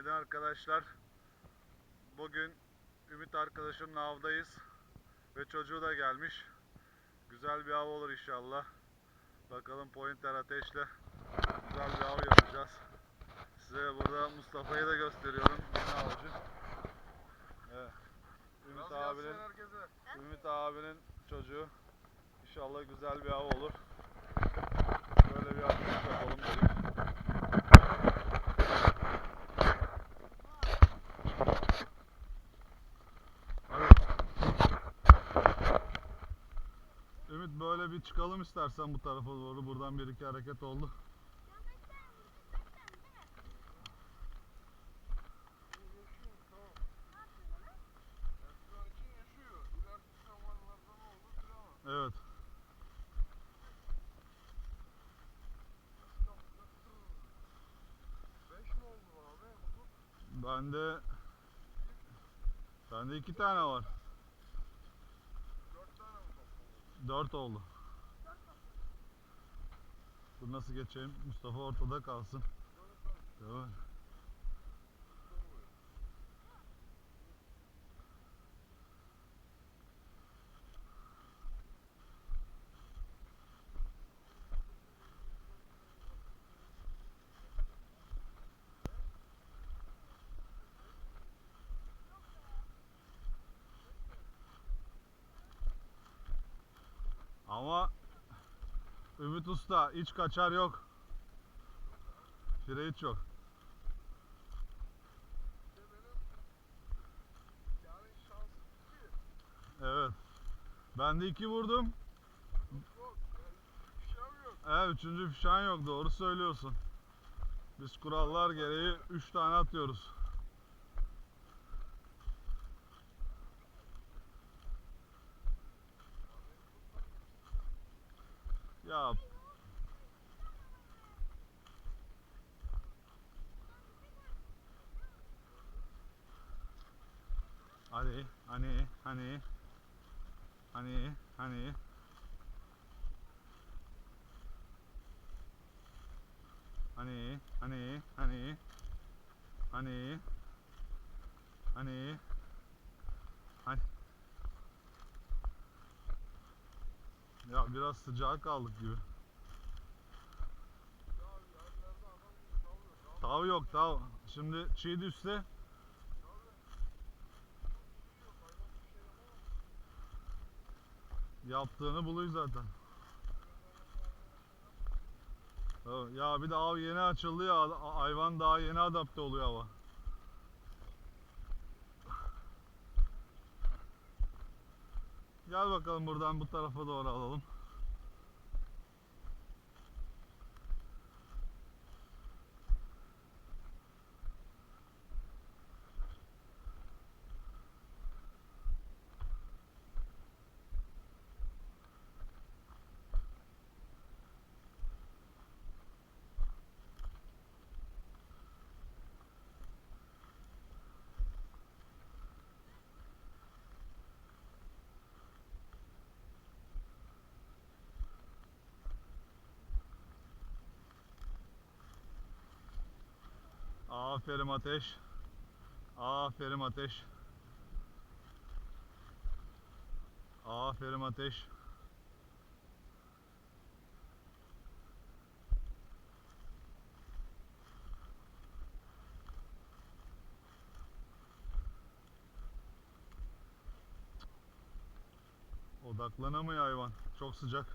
Günaydın arkadaşlar. Bugün Ümit arkadaşımla avdayız. Ve çocuğu da gelmiş. Güzel bir av olur inşallah. Bakalım pointer ateşle güzel bir av yapacağız. Size burada Mustafa'yı da gösteriyorum. Yeni avcı. Evet. Ümit abinin Ümit abinin çocuğu. İnşallah güzel bir av olur. Böyle bir atış yapalım dedik. Ümit böyle bir çıkalım istersen bu tarafa doğru. Buradan bir iki hareket oldu. Evet. Bende Bende iki tane var. Dört oldu. Dur nasıl geçeyim? Mustafa ortada kalsın. Evet. Ama Ümit Usta hiç kaçar yok. Fire hiç yok. Evet. Ben de iki vurdum. Evet üçüncü fişan yok doğru söylüyorsun. Biz kurallar gereği üç tane atıyoruz. Ya Hadi, hani, hani, hani, hani. Hani, hani, hani, hani, hani, hani. Ya biraz sıcağa kaldık gibi. Tav yok tav. Şimdi çiğ düşse yaptığını buluyor zaten. Ya bir de av yeni açıldı ya hayvan daha yeni adapte oluyor hava. Gel bakalım buradan bu tarafa doğru alalım. Aferin ateş. Aferin ateş. Aferin ateş. Odaklanamıyor hayvan. Çok sıcak.